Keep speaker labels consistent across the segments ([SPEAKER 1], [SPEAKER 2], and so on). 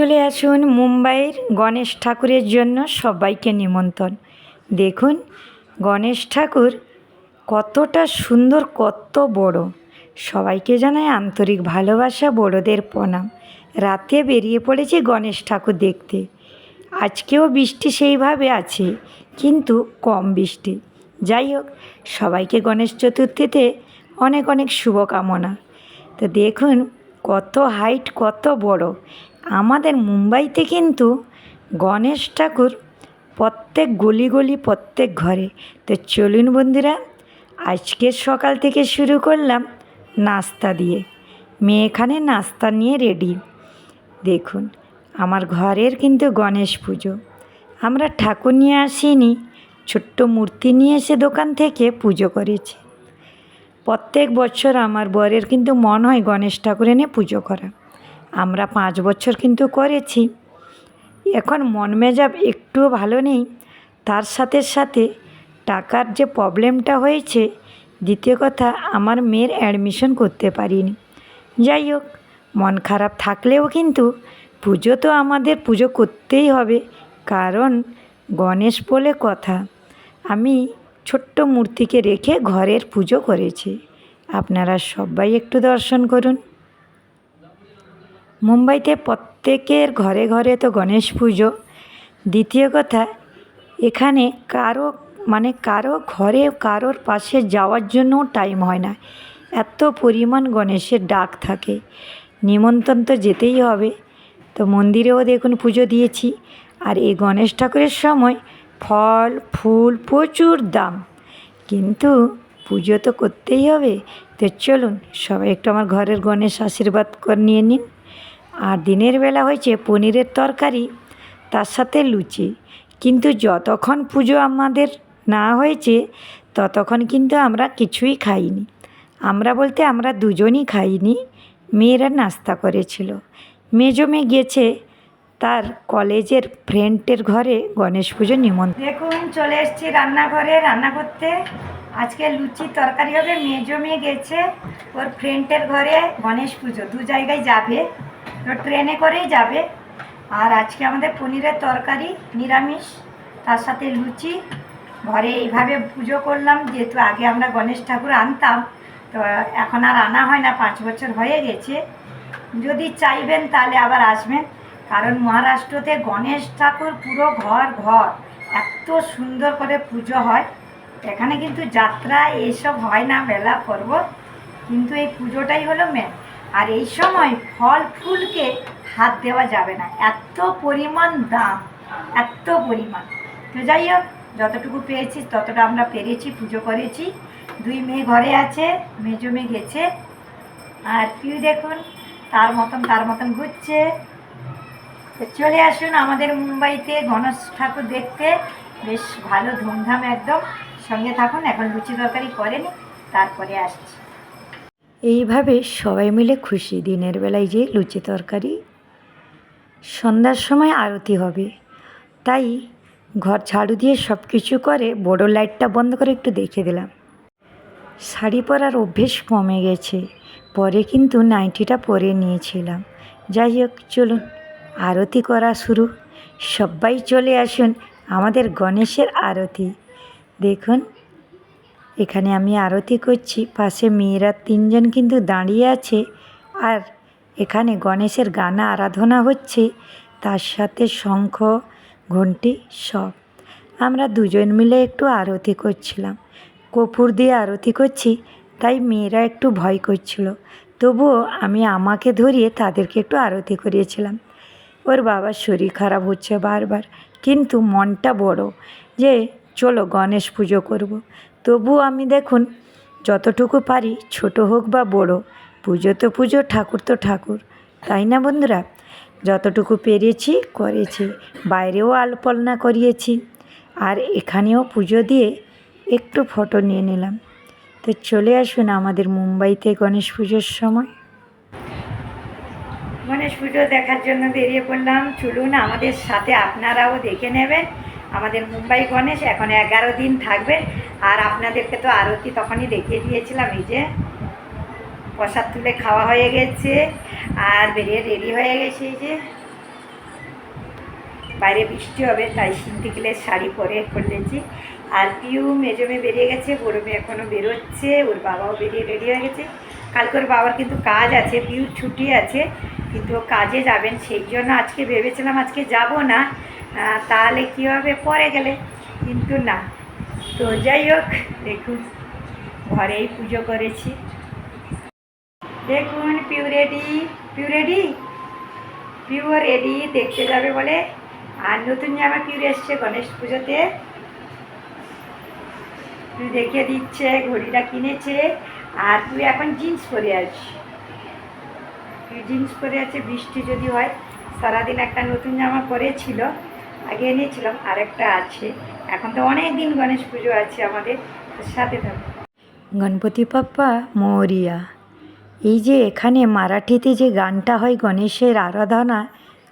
[SPEAKER 1] চলে আসুন মুম্বাইয়ের গণেশ ঠাকুরের জন্য সবাইকে নিমন্ত্রণ। দেখুন, গণেশ ঠাকুর কতটা সুন্দর, কত বড়। সবাইকে জানাই আন্তরিক ভালোবাসা, বড়দের প্রণাম। রাতে বেরিয়ে পড়েছি গণেশ ঠাকুর দেখতে। আজকেও বৃষ্টি সেইভাবে আছে, কিন্তু কম বৃষ্টি। যাই হোক, সবাইকে গণেশ চতুর্থীতে অনেক অনেক শুভকামনা। তো দেখুন, কত হাইট, কত বড়। আমাদের মুম্বাইতে কিন্তু গণেশ ঠাকুর প্রত্যেক গলি গলি প্রত্যেক ঘরে। তো চলুন বন্ধুরা আজকের সকাল থেকে শুরু করলাম নাস্তা দিয়ে। মেয়ে এখানে নাস্তা নিয়ে রেডি দেখুন, আমার ঘরের কিন্তু গণেশ পুজো। আমরা ঠাকুর নিয়ে আসিনি, ছোট্ট মূর্তি নিয়ে এসে দোকান থেকে পুজো করেছি। প্রত্যেক বছর আমার বরের কিন্তু মন হয় গণেশ ঠাকুর এনে পুজো করা আমরা পাঁচ বছর কিন্তু করেছি। এখন মন মেজাব একটুও ভালো নেই। তার সাথে সাথে টাকার যে প্রবলেমটা হয়েছে, দ্বিতীয় কথা, আমার মেয়ের অ্যাডমিশন করতে পারিনি। যাই হোক, মন খারাপ থাকলেও কিন্তু পুজো তো আমাদের পুজো করতেই হবে, কারণ গণেশ বলে কথা। আমি ছোট্ট মূর্তিকে রেখে ঘরের পুজো করেছি। আপনারা সবাই একটু দর্শন করুন। মুম্বাইতে প্রত্যেকের ঘরে ঘরে তো গণেশ পুজো। দ্বিতীয় কথা, এখানে কারও মানে কারও ঘরে কারোর পাশে যাওয়ার জন্যও টাইম হয় না। এত পরিমাণ গণেশের ডাক থাকে। নিমন্ত্রণ তো যেতেই হবে। তো মন্দিরেও দেখুন পুজো দিয়েছি। আর এই গণেশ ঠাকুরের সময় ফল, ফুল প্রচুর দাম। কিন্তু পুজো তো করতেই হবে। তো চলুন, সবাই একটু আমার ঘরের গণেশ আশীর্বাদ করে নিয়ে নিন। আর দিনের বেলা হয়েছে পনিরের তরকারি, তার সাথে লুচি। কিন্তু যতক্ষণ পুজো আমাদের না হয়েছে, ততক্ষণ কিন্তু আমরা কিছুই খাইনি। আমরা বলতে আমরা দুজনই খাইনি, মেয়েরা নাস্তা করেছিল। মেজো মেয়ে গেছে তার কলেজের ফ্রেন্ডের ঘরে গণেশ পুজো নিমন্ত্রণ। দেখুন, চলে এসেছি রান্নাঘরে। রান্না করতে আজকে লুচি তরকারি হবে। মেজো মেয়ে গেছে ওর ফ্রেন্ডের ঘরে গণেশ পুজো। দু জায়গায় যাবে। ট্রেনে করেই যাবে। আর আজকে আমাদের পনিরের তরকারি, নিরামিষ, তার সাথে লুচি। ঘরে এইভাবে পুজো করলাম, যেহেতু আগে আমরা গণেশ ঠাকুর আনতাম, তো এখন আর আনা হয় না, পাঁচ বছর হয়ে গেছে। যদি চাইবেন তাহলে আবার আসবেন, কারণ মহারাষ্ট্রতে গণেশ ঠাকুর পুরো ঘর ঘর। এত সুন্দর করে পুজো হয়। এখানে কিন্তু যাত্রা এইসব হয় না, মেলা পর্ব। কিন্তু এই পুজোটাই হলো মেন আর এই সময় ফল, ফুলকে হাত দেওয়া যাবে না। এত পরিমাণ দাম, এত পরিমাণ। তো যাই হোক, যতটুকু পেয়েছি, ততটা আমরা পেরেছি, পুজো করেছি। দুই মেয়ে ঘরে আছে, মেজো মেয়ে গেছে। আর পিউ দেখুন, তার মতন তার মতন ঘুরছে। চলে আসুন আমাদের মুম্বাইতে গণেশ ঠাকুর দেখতে। বেশ ভালো, ধুমধাম একদম। সঙ্গে থাকুন, এখন লুচি তরকারি করেনি, তারপরে আসছি। এইভাবে সবাই মিলে খুশি দিনের বেলায় যে লুচি তরকারি, সন্ধ্যার সময় আরতি হবে। তাই ঘর ঝাড়ু দিয়ে সব কিছু করে বড় লাইটটা বন্ধ করে একটু দেখে দিলাম। শাড়ি পরার অভ্যেস কমে গেছে। পরে কিন্তু নাইটিটা পরে নিয়েছিলাম। যাই হোক, চলুন, আরতি করা শুরু। সবাই চলে আসুন আমাদের গণেশের আরতি। দেখুন এখানে আমি আরতি করছি। পাশে মেয়েরা তিনজন কিন্তু দাঁড়িয়ে আছে। আর এখানে গণেশের গানা আরাধনা হচ্ছে। তার সাথে শঙ্খ ঘন্টি সব। আমরা দুজন মিলে একটু আরতি করছিলাম। কপুর দিয়ে আরতি করছি, তাই মেয়েরা একটু ভয় করছিল। তবুও আমি আমাকে ধরিয়ে তাদেরকে একটু আরতি করিয়েছিলাম। ওর বাবার শরীর খারাপ হচ্ছে বারবার, কিন্তু মনটা বড় যে চলো গণেশ পুজো করব। তবু আমি দেখুন, যতটুকু পারি, ছোট হোক বা বড়, পুজো তো পুজো, ঠাকুর তো ঠাকুর। তাই না বন্ধুরা? যতটুকু পেরেছি, করেছি। বাইরেও আলপলনা করিয়েছি। আর এখানেও পুজো দিয়ে একটু ফটো নিয়ে নিলাম। তো চলে আসুন আমাদের মুম্বাইতে গণেশ পুজোর সময়। গণেশ পুজো দেখার জন্য বেরিয়ে পড়লাম। চলুন আমাদের সাথে আপনারাও দেখে নেবেন। আমাদের মুম্বাই গণেশ এখন এগারো দিন থাকবে। আর আপনাদেরকে তো আরতি তখনই দেখিয়ে দিয়েছিলাম, এই যে প্রসাদ তুলে খাওয়া হয়ে গেছে, আর বেরিয়ে রেডি হয়ে গেছে, এই যে। বাইরে বৃষ্টি হবে, তাই সিন্ধিকেলের শাড়ি পরে পড়লেছি আর পিউ মেজমে বেরিয়ে গেছে বড় মেয়ে এখনও বেরোচ্ছে, ওর বাবাও বেরিয়ে রেডি হয়ে গেছে। কালকে ওর বাবার কিন্তু কাজ আছে, পিউর ছুটি আছে কিন্তু কাজে যাবেন, সেই জন্য আজকে ভেবেছিলাম আজকে যাব না। তাহলে কী হবে? পরে গেলে। কিন্তু না। তো যাই হোক, দেখুন, ঘরেই পুজো করেছি। দেখুন, পিউরেডি পিউরেডি? পিউ রেডি দেখতে যাবে বলে। আর নতুন জামা পিউর এসছে গণেশ পুজোতে। তুই দেখিয়ে দিচ্ছে, ঘড়িটা কিনেছে। আর তুই এখন জিন্স পরে তুই জিন্স পরে আছে, বৃষ্টি যদি হয়, সারাদিন একটা নতুন জামা পরেছিল, আগে এনেছিলাম, আরেকটা আছে। এখন তো অনেক দিন গণেশ পুজো আছে আমাদের সাথে থাকো। গণপতি পাপ্পা মৌরিয়া, এই যে এখানে মারাঠিতে যে গানটা হয় গণেশের আরাধনা,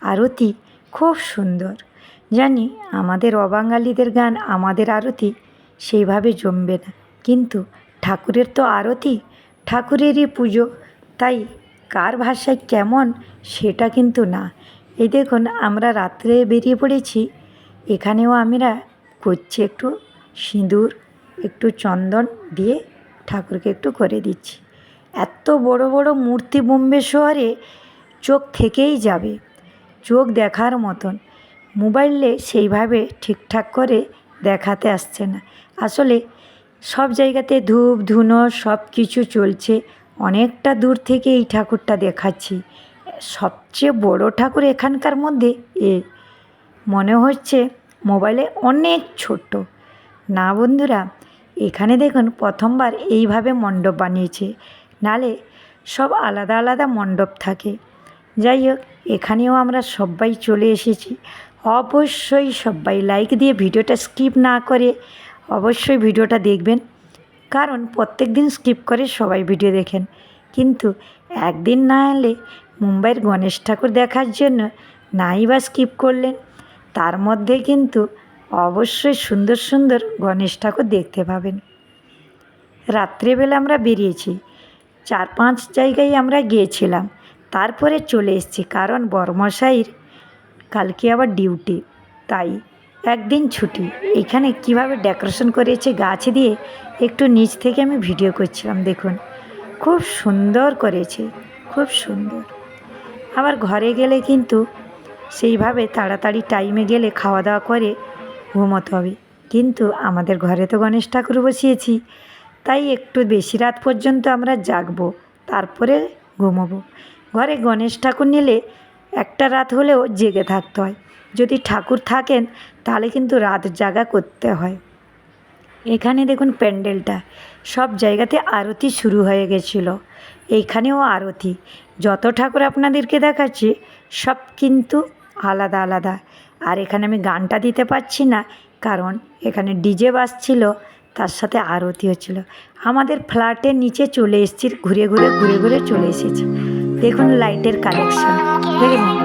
[SPEAKER 1] আরতি, খুব সুন্দর। জানি আমাদের অবাঙালিদের গান, আমাদের আরতি সেইভাবে জমবে না। কিন্তু ঠাকুরের তো আরতি, ঠাকুরেরই পুজো, তাই কার ভাষায় কেমন সেটা কিন্তু না। এই দেখুন, আমরা রাত্রে বেরিয়ে পড়েছি। এখানেও আমরা করছি একটু সিঁদুর, একটু চন্দন দিয়ে ঠাকুরকে একটু করে দিচ্ছি। এত বড় বড় মূর্তি বোম্বে শহরে চোখ থেকেই যাবে, চোখ দেখার মতন। মোবাইলে সেইভাবে ঠিকঠাক করে দেখাতে আসছে না। আসলে সব জায়গাতে ধূপ, ধুনো সব কিছু চলছে। অনেকটা দূর থেকে এই ঠাকুরটা দেখাচ্ছি। সবচেয়ে বড় ঠাকুর এখানকার মধ্যে এ। মনে হচ্ছে মোবাইলে অনেক ছোট্ট। না বন্ধুরা, এখানে দেখুন প্রথমবার এইভাবে মণ্ডপ বানিয়েছে। নালে সব আলাদা আলাদা মণ্ডপ থাকে। যাই হোক, এখানেও আমরা সবাই চলে এসেছি। অবশ্যই সবাই লাইক দিয়ে ভিডিওটা স্কিপ না করে অবশ্যই ভিডিওটা দেখবেন। কারণ প্রত্যেক দিন স্কিপ করে সবাই ভিডিও দেখেন। কিন্তু একদিন না এলে মুম্বাইয়ের গণেশ ঠাকুর দেখার জন্য নাই বা স্কিপ করলেন। তার মধ্যে কিন্তু অবশ্যই সুন্দর সুন্দর গণেশ ঠাকুর দেখতে পাবেন। রাত্রেবেলা আমরা বেরিয়েছি। চার পাঁচ জায়গায় আমরা গিয়েছিলাম। তারপরে চলে এসেছি কারণ বর্মশাইর কালকে আবার ডিউটি তাই একদিন ছুটি। এখানে কীভাবে ডেকোরেশন করেছে গাছ দিয়ে একটু নিচ থেকে আমি ভিডিও করছিলাম, দেখুন। খুব সুন্দর করেছে, খুব সুন্দর। আবার ঘরে গেলে কিন্তু সেইভাবে তাড়াতাড়ি টাইমে গেলে খাওয়া দাওয়া করে ঘুমোতে হবে। কিন্তু আমাদের ঘরে তো গণেশ ঠাকুর বসিয়েছি, তাই একটু বেশি রাত পর্যন্ত আমরা জাগবো, তারপরে ঘুমোবো। ঘরে গণেশ ঠাকুর নিলে একটা রাত হলেও জেগে থাকতে হয়। যদি ঠাকুর থাকেন তাহলে কিন্তু রাত জাগা করতে হয়। এখানে দেখুন প্যান্ডেলটা, সব জায়গাতে আরতি শুরু হয়ে গেছিল। এইখানেও আরতি, যত ঠাকুর আপনাদেরকে দেখাচ্ছি, সব কিন্তু আলাদা আলাদা। আর এখানে আমি গানটা দিতে পারছি না, কারণ এখানে ডিজে বাজছিল, তার সাথে আরতি হচ্ছিল। আমাদের ফ্ল্যাটের নিচে চলে এসেছি, ঘুরে ঘুরে ঘুরে ঘুরে চলে এসেছি। দেখুন লাইটের কালেকশন দেখেন